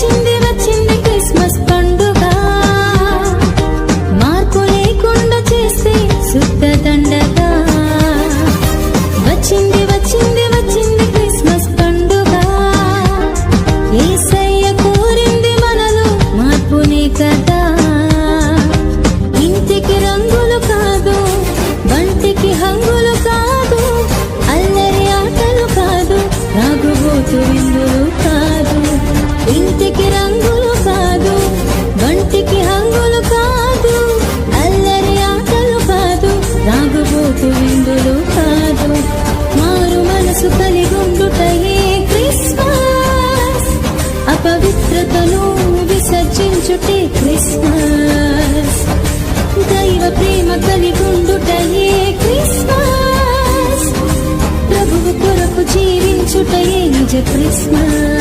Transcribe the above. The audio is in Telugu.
watching కాదు అల్లరి ఆటలు కాదు రాగుబోతు విందులు కాదు. మారు మనసు కలిగుండుటయే క్రిస్మస్. అపవిత్రతను విసర్జించుటే క్రిస్మస్. దైవ ప్రేమ కలిగుండుటయే క్రిస్మస్. ప్రభువు కొరకు జీవించుటయే నిజ క్రిస్మస్.